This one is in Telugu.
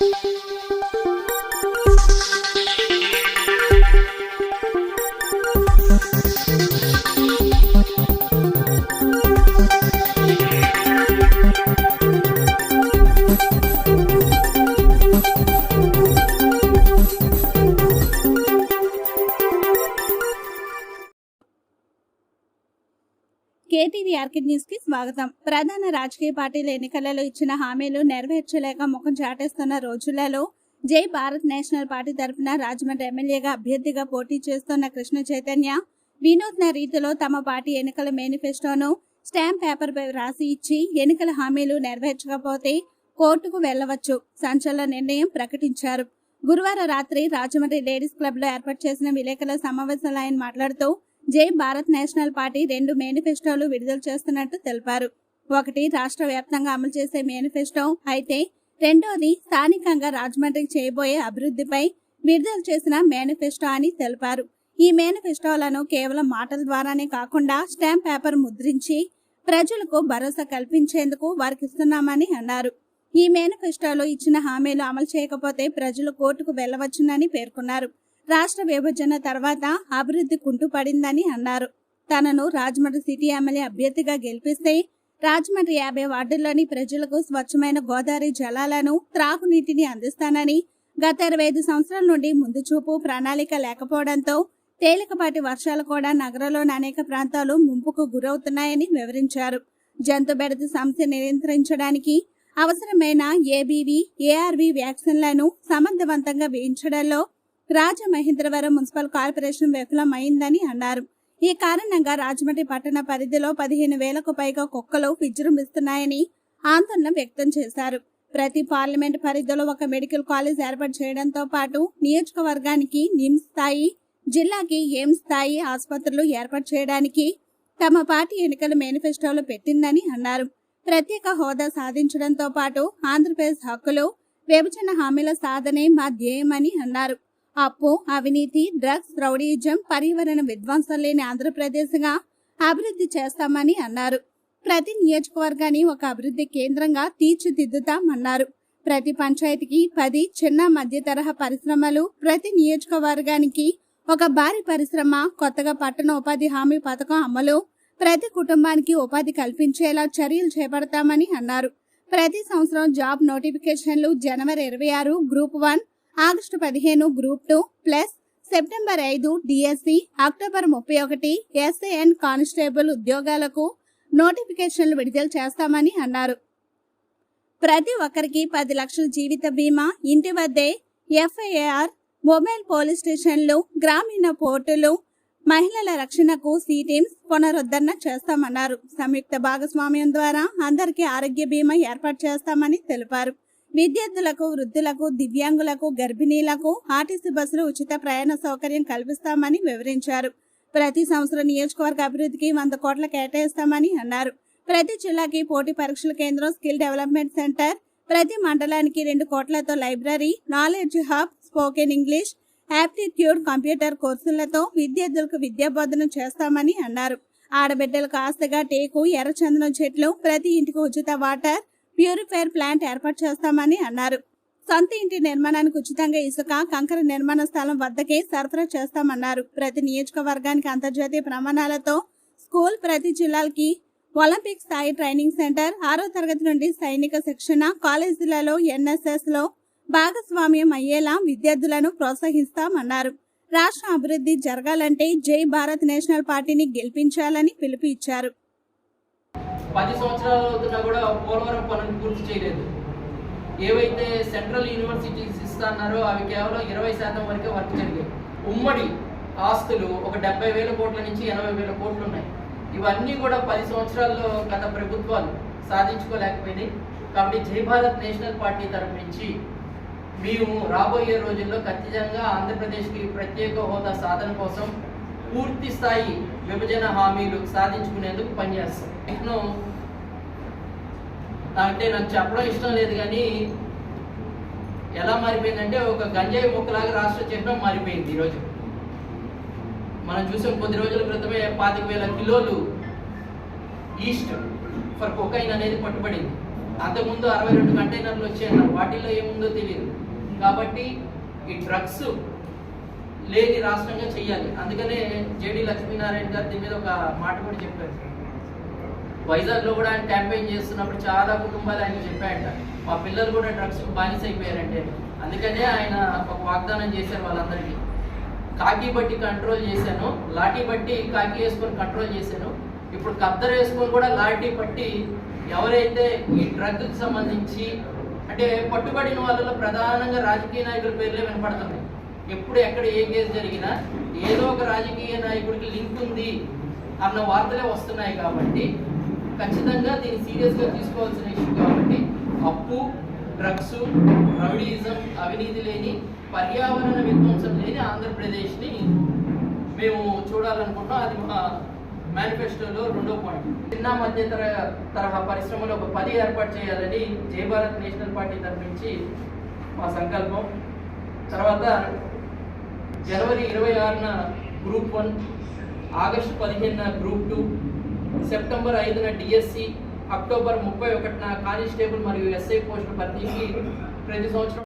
thank you కేటీవీ ఆర్కిడ్ న్యూస్కి స్వాగతం. ప్రధాన రాజకీయ పార్టీల ఎన్నికలలో ఇచ్చిన హామీలు నెరవేర్చలేక ముఖం చాటేస్తున్న రోజులలో జై భారత్ నేషనల్ పార్టీ తరఫున రాజమండ్రి ఎమ్మెల్యేగా అభ్యర్థిగా పోటీ చేస్తున్న కృష్ణ చైతన్య వినూత్న రీతిలో తమ పార్టీ ఎన్నికల మేనిఫెస్టోను స్టాంప్ పేపర్ పై రాసి ఇచ్చి ఎన్నికల హామీలు నెరవేర్చకపోతే కోర్టుకు వెళ్ళవచ్చు సంచలన నిర్ణయం ప్రకటించారు. గురువారం రాత్రి రాజమండ్రి లేడీస్ క్లబ్లో ఏర్పాటు చేసిన విలేకరుల సమావేశంలో ఆయన మాట్లాడుతూ జై భారత్ నేషనల్ పార్టీ రెండు మేనిఫెస్టోలు విడుదల చేస్తున్నట్టు తెలిపారు. ఒకటి రాష్ట్ర వ్యాప్తంగా అమలు చేసే మేనిఫెస్టో అయితే రెండోది స్థానికంగా రాజమండ్రికి చేయబోయే అభివృద్ధిపై విడుదల చేసిన మేనిఫెస్టో అని తెలిపారు. ఈ మేనిఫెస్టోలను కేవలం మాటల ద్వారానే కాకుండా స్టాంప్ పేపర్ ముద్రించి ప్రజలకు భరోసా కల్పించేందుకు వారికి ఇస్తున్నామని అన్నారు. ఈ మేనిఫెస్టోలో ఇచ్చిన హామీలు అమలు చేయకపోతే ప్రజలు కోర్టుకు వెళ్ళవచ్చునని పేర్కొన్నారు. రాష్ట్ర విభజన తర్వాత అభివృద్ధి కుంటుపడిందని అన్నారు. తనను రాజమండ్రి సిటీ ఎమ్మెల్యే అభ్యర్థిగా గెలిపిస్తే రాజమండ్రి యాభై వార్డుల్లోని ప్రజలకు స్వచ్ఛమైన గోదావరి జలాలను త్రాగునీటిని అందిస్తానని గత ఇరవై ఐదు సంవత్సరాల నుండి ముందు చూపు ప్రణాళిక లేకపోవడంతో తేలికపాటి వర్షాలు కూడా నగరంలోని అనేక ప్రాంతాలు ముంపుకు గురవుతున్నాయని వివరించారు. జంతు బెడద సమస్య నియంత్రించడానికి అవసరమైన ఏబీవీ ఏఆర్వి వ్యాక్సిన్లను సమర్థవంతంగా వేయించడంలో రాజమహేంద్రవరం మున్సిపల్ కార్పొరేషన్ విఫలమైందని అన్నారు. ఈ కారణంగా రాజమండ్రి పట్టణ పరిధిలో పదిహేను వేలకు పైగా కుక్కలు విజృంభిస్తున్నాయని ఆందోళన వ్యక్తం చేశారు. ప్రతి పార్లమెంట్ పరిధిలో ఒక మెడికల్ కాలేజ్ ఏర్పాటు చేయడంతో పాటు నియోజకవర్గానికి నిమ్స్ స్థాయి జిల్లాకి ఏం స్థాయి ఆసుపత్రులు ఏర్పాటు చేయడానికి తమ పార్టీ ఎన్నికల మేనిఫెస్టోలో పెట్టిందని అన్నారు. ప్రత్యేక హోదా సాధించడంతో పాటు ఆంధ్రప్రదేశ్ హక్కులు విభజన హామీల సాధనే మా ధ్యేయమని అన్నారు. అప్పు అవినీతి డ్రగ్స్ రౌడీజం పర్యావరణ విధ్వంసం లేని ఆంధ్రప్రదేశ్గా అభివృద్ధి చేస్తామని అన్నారు. ప్రతి నియోజకవర్గాన్ని ఒక అభివృద్ధి కేంద్రంగా తీర్చిదిద్దుతామన్నారు ప్రతి పంచాయతీకి పది చిన్న మధ్య తరహా పరిశ్రమలు ప్రతి నియోజకవర్గానికి ఒక భారీ పరిశ్రమ కొత్తగా పట్టణ ఉపాధి హామీ పథకం అమలు ప్రతి కుటుంబానికి ఉపాధి కల్పించేలా చర్యలు చేపడతామని అన్నారు. ప్రతి సంవత్సరం జాబ్ నోటిఫికేషన్లు జనవరి ఇరవై ఆరు గ్రూప్ వన్ ఆగస్టు పదిహేను గ్రూప్ టూ ప్లస్ సెప్టెంబర్ ఐదు డిఎస్సి అక్టోబర్ ముప్పై ఒకటి ఎస్ఏఎన్ కానిస్టేబుల్ ఉద్యోగాలకు నోటిఫికేషన్లు విడుదల చేస్తామని అన్నారు. ప్రతి ఒక్కరికి పది లక్షల జీవిత బీమా ఇంటి వద్దే ఎఫ్ఐఆర్ మొబైల్ పోలీస్ స్టేషన్లు గ్రామీణ పోర్టులు మహిళల రక్షణకు సి టీమ్స్ పునరుద్ధరణ చేస్తామన్నారు. సంయుక్త భాగస్వామ్యం ద్వారా అందరికీ ఆరోగ్య బీమా ఏర్పాటు చేస్తామని తెలిపారు. విద్యార్థులకు వృద్ధులకు దివ్యాంగులకు గర్భిణీలకు ఆర్టీసీ బస్సులు ఉచిత ప్రయాణ సౌకర్యం కల్పిస్తామని వివరించారు. ప్రతి సంవత్సరం నియోజకవర్గ అభివృద్ధికి వంద కోట్ల కేటాయిస్తామని అన్నారు. ప్రతి జిల్లాకి పోటీ పరీక్షల కేంద్రం స్కిల్ డెవలప్మెంట్ సెంటర్. ప్రతి మండలానికి రెండు కోట్లతో library knowledge hub spoken English aptitude computer కోర్సులతో విద్యార్థులకు విద్యాబోధన చేస్తామని అన్నారు. ఆడబిడ్డలకు ఆస్తిగా టేకు ఎర్రచందనం చెట్లు ప్రతి ఇంటికి ఉచిత వాటర్ ప్యూరిఫైర్ ప్లాంట్ ఏర్పాటు చేస్తామని అన్నారు. సొంత ఇంటి నిర్మాణానికి ఉచితంగా ఇసుక కంకర నిర్మాణ స్థలం వద్దకే సరఫరా చేస్తామన్నారు. ప్రతి నియోజకవర్గానికి అంతర్జాతీయ ప్రమాణాలతో స్కూల్ ప్రతి జిల్లాలకి ఒలింపిక్ స్థాయి ట్రైనింగ్ సెంటర్ ఆరో తరగతి నుండి సైనిక శిక్షణ కాలేజీలలో ఎన్ఎస్ఎస్లో భాగస్వామ్యం అయ్యేలా విద్యార్థులను ప్రోత్సహిస్తామన్నారు. రాష్ట్ర అభివృద్ధి జరగాలంటే జై భారత్ నేషనల్ పార్టీని గెలిపించాలని పిలుపు ఇచ్చారు పది సంవత్సరాలు అవుతున్నా కూడా పోలవరం పనులు పూర్తి చేయలేదు. ఏవైతే సెంట్రల్ యూనివర్సిటీస్ ఇస్తున్నారో అవి కేవలం ఇరవై శాతం వరకే వర్క్ జరిగాయి. ఉమ్మడి ఆస్తులు ఒక డెబ్బై వేల కోట్ల నుంచి ఎనభై వేల కోట్లు ఉన్నాయి. ఇవన్నీ కూడా పది సంవత్సరాల్లో గత ప్రభుత్వాలు సాధించుకోలేకపోయినాయి. కాబట్టి జై భారత్ నేషనల్ పార్టీ తరఫు నుంచి మేము రాబోయే రోజుల్లో ఖచ్చితంగా ఆంధ్రప్రదేశ్కి ప్రత్యేక హోదా సాధన కోసం పూర్తి స్థాయి విభజన హామీలు సాధించుకునేందుకు పనిచేస్తాం. నేను అంటే నాకు చెప్పడం ఇష్టం లేదు కానీ ఎలా మారిపోయిందంటే ఒక గంజాయి మొక్కలాగా రాష్ట్ర చిహ్నం మారిపోయింది ఈరోజు మనం చూసాం కొద్ది రోజుల క్రితమే పాతిక వేల కిలోలు ఈస్ట్ ఫర్ కొకైన్ అనేది పట్టుబడింది. అంతకుముందు అరవై రెండు కంటైనర్లు వచ్చాయన్నారు వాటిల్లో ఏముందో తెలియదు. కాబట్టి ఈ డ్రగ్స్ లేని రాష్ట్రంగా చెయ్యాలి. అందుకనే జేడి లక్ష్మీనారాయణ గారు దీని మీద ఒక మాట కూడా చెప్పారు. వైజాగ్లో కూడా ఆయన క్యాంపెయిన్ చేస్తున్నప్పుడు చాలా కుటుంబాలు ఆయన చెప్పాయంట. మా పిల్లలు కూడా డ్రగ్స్ బానిస అయిపోయారంటే అందుకనే ఆయన ఒక వాగ్దానం చేశారు వాళ్ళందరికీ. కాకి బట్టి కంట్రోల్ చేశాను. లాఠీ బట్టి కాకి వేసుకొని కంట్రోల్ చేశాను. ఇప్పుడు కద్దరు వేసుకొని కూడా లాఠీ పట్టి ఎవరైతే ఈ డ్రగ్కి సంబంధించి అంటే పట్టుబడిన వాళ్ళలో ప్రధానంగా రాజకీయ నాయకుల పేర్లే వినపడుతున్నాయి. ఎప్పుడు ఎక్కడ ఏ కేసు జరిగినా ఏదో ఒక రాజకీయ నాయకుడికి లింక్ ఉంది అన్న వార్తలే వస్తున్నాయి కాబట్టి ఖచ్చితంగా దీన్ని సీరియస్గా తీసుకోవాల్సిన ఇష్యూ కాబట్టి అప్పు డ్రగ్స్ రౌడీజం అవినీతి లేని పర్యావరణ విధ్వంసం లేని ఆంధ్రప్రదేశ్ని మేము చూడాలనుకుంటున్నాం. అది మా మేనిఫెస్టోలో రెండో పాయింట్ చిన్న మధ్య తర- తరహా పరిశ్రమలు ఒక పది ఏర్పాటు చేయాలని జయభారత్ నేషనల్ పార్టీ తరఫు నుంచి మా సంకల్పం. తర్వాత జనవరి ఇరవై ఆరున గ్రూప్ వన్ ఆగస్టు పదిహేనున గ్రూప్ టూ సెప్టెంబర్ ఐదున డిఎస్సి అక్టోబర్ ముప్పై ఒకటిన కానిస్టేబుల్ మరియు ఎస్ఐ పోస్టుల భర్తీకి ప్రతి సంవత్సరం